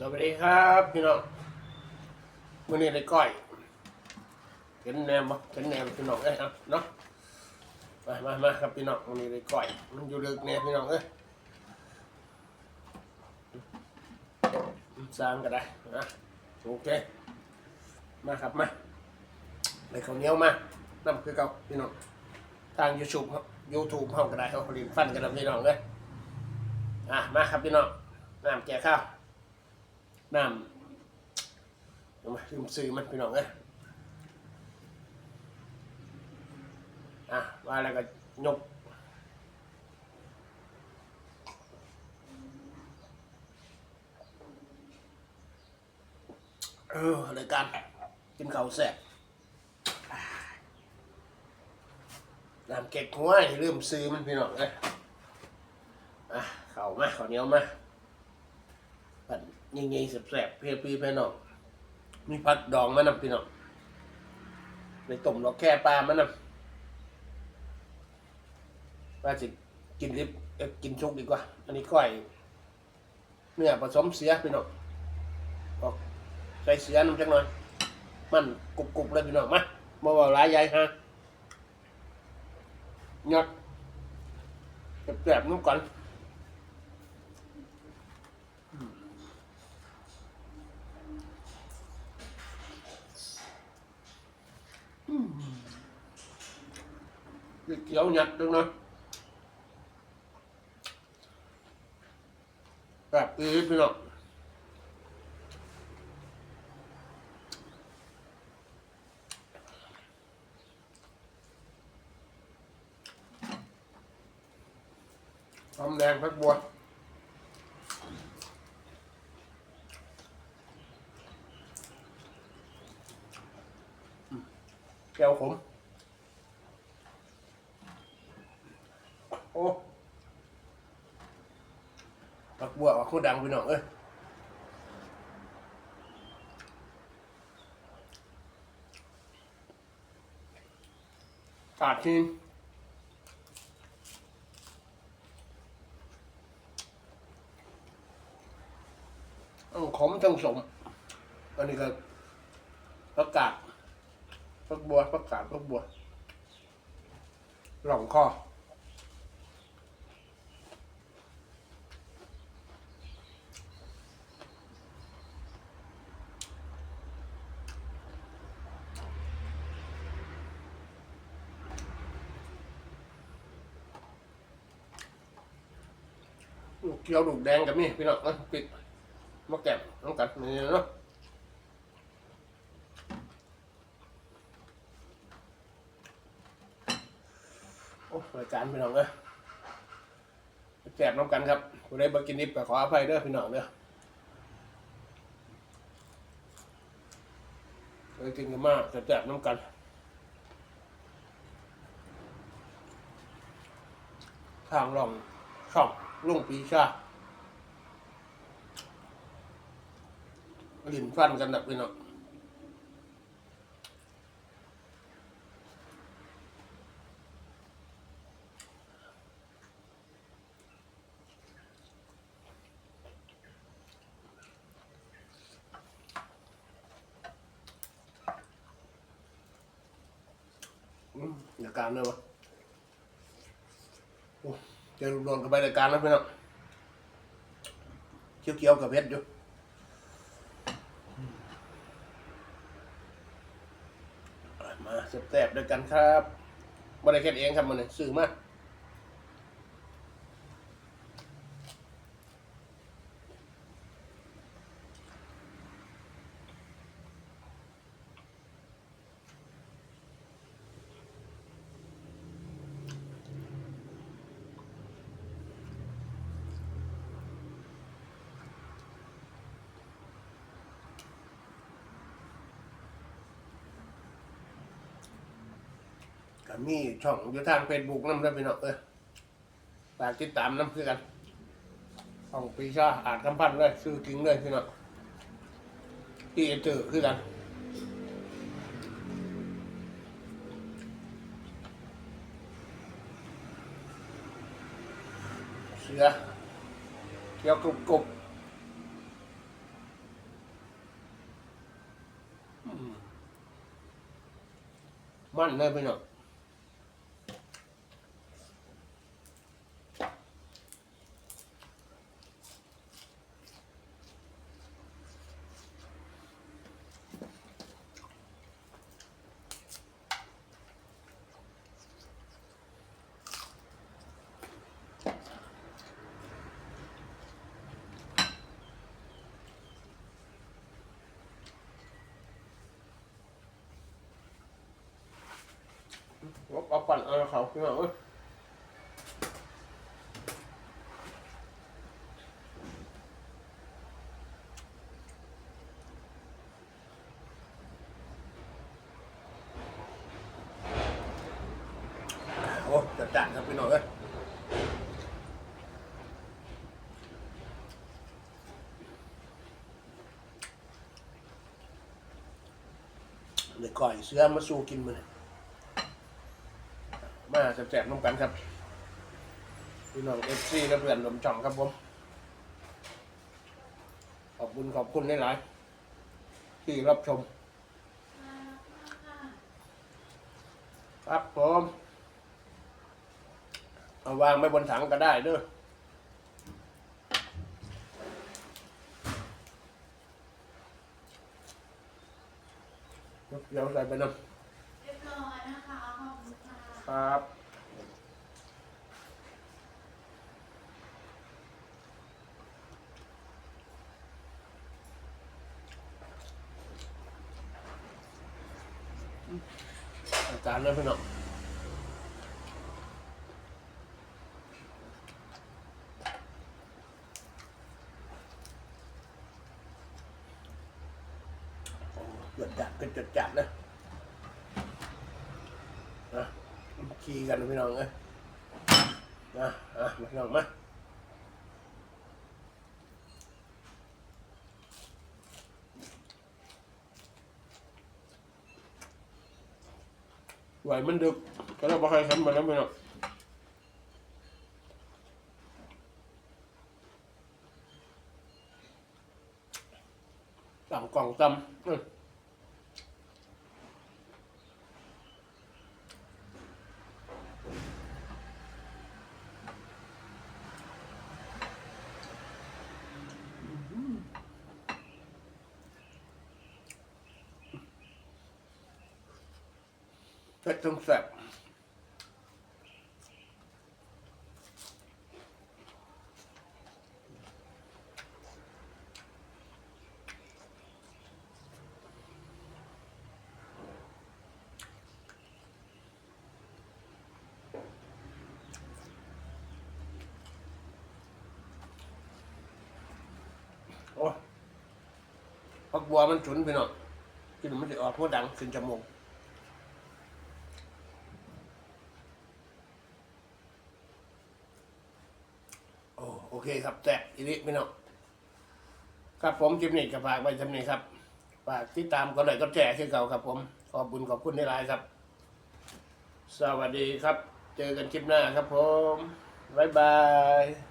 สวัสดีครับพี่น้องมื่อนี้ได้ก้อยเห็นแนมบ่เห็นแนมพี่น้องเอ้ยเอาเนาะมามามาครับพี่น้องมื่อนี้ได้ก้อย มันอยู่ลึกเนี่ยพี่น้องเอ้ยสร้างก็ได้นะโอเคมาครับมาไปข้าวเหนียวมาน้ำคือเก่าพี่น้องทางยูทูบยูทูบห้องก็ได้เขาผลิตฟันกันแล้วพี่น้องเลยอะมาครับพี่น้องน้ำแก่ข้าว น้ำเอามาลืมซื้อมันพี่น้องเอ้ยอะว่าแล้วก็ยกเออรายการกินเขาแซ่บน้ำเก็กหัวอย่าลืมซื้อมันพี่น้องเอ้ยอะเข้ามาข้าวเหนียวมา ผัดยิงยิงๆแสบๆเพียพี่พี่น้องมีผัดดองมะนำพี่น้องในต้มดอกแค่ปลามะนำว่าจะกินลิบกินชุกดีกว่า อันนี้ก้อยเนื้อผสมเสียพี่น้องออกใส่เสียน้ำจังหน่อย มันกรุบๆเลยพี่น้องมาบ่เบาหลายใหญ่ฮะยอดแสบๆน้ำก่อน cái kiểu nhật đúng không แบบนี้พี่น้องหอมแดงพักบัวแก้วขม ปักบัวออกโคตรดังพี่น้องเอ้ยขาดทีนต้งขมต้งสม อันนี้ก็ประกาศปักบัวประกาศปักบัวหล่องคอ เกี๊ยวลูกแดงกับนี่พี่น้องเอ้ยปิดมาแกะน้องกันนี่เนาะโอ้รายการพี่น้องเอ้ยแกน้องกันครับผู้ใดบ่กินนิบก็ขออภัยเด้อพี่น้องเด้อเคยกินกันมากแต่แกน้ำกันทางลองช่อง ลุงปีชาลิ้นฟันกันแบบนี้เนาะอืมอยาการเลยวะ จอลูกโดนกับใบรายการแล้วพี่น้องเคี้ยวๆกับเพชรอยู่มาแซ่บๆด้วยกันครับบริเค็ดเองครับมันซื้อมา ก็มีช่องอยู่ทางเฟซบุ๊กน้ำได้อพี่น้องเออยฝากติดตามน้ำคือกันช่องปีชาอาจคำพันธ์เลยซื้อจริงเลยพี่น้องที่เอตอร์คือกัน เสือเกี่ยวกรุบกรุบมมันเลยพี่น้อง เอาปั่นเอาเขาพี่น้องเอ้ยโอ้จัดจ้านครับพี่น้องเอ้ยเดี๋ยก่อยเสื้อมาสู้กินมันมา แจกๆน้ำกันครับพี่น้องเอฟซีและเพื่อนลมจ่องครับผม ขอบคุณขอบคุณหลายๆที่รับชม ครับผมเอาวางไว้บนถังก็ได้เด้อเดี๋ยวใส่ไปน้ำเรียบร้อยนะคะขอบคุณค่ะครับ อาจารย์เลยพี่น้องโอ้จดจัดเป็นจดจัดนะนะขี่กันพี่น้องเอ้ยนะอะพี่น้องมา ไหวมันดึกก็เราบอกให้ฉันมาแล้วไม่หรองสั่งกล่องตำ ผ็ดทั้งแซ่บโอ้ผักบัวมันฉุนไปหน่อยกินมันจะออกหัวดังขึ้นจมูก โอ้โอ เคครับแจกอีนี้พี่น้องครับผมจิมนี่กับฝากไว้จำนี้ครับฝากติดตามก็เลยก็แจกที่เก่าครับ ผมขอบคุณขอบคุณในไลน์ครับ สวัสดีครับ เจอกันคลิปหน้าครับผมบ๊ายบาย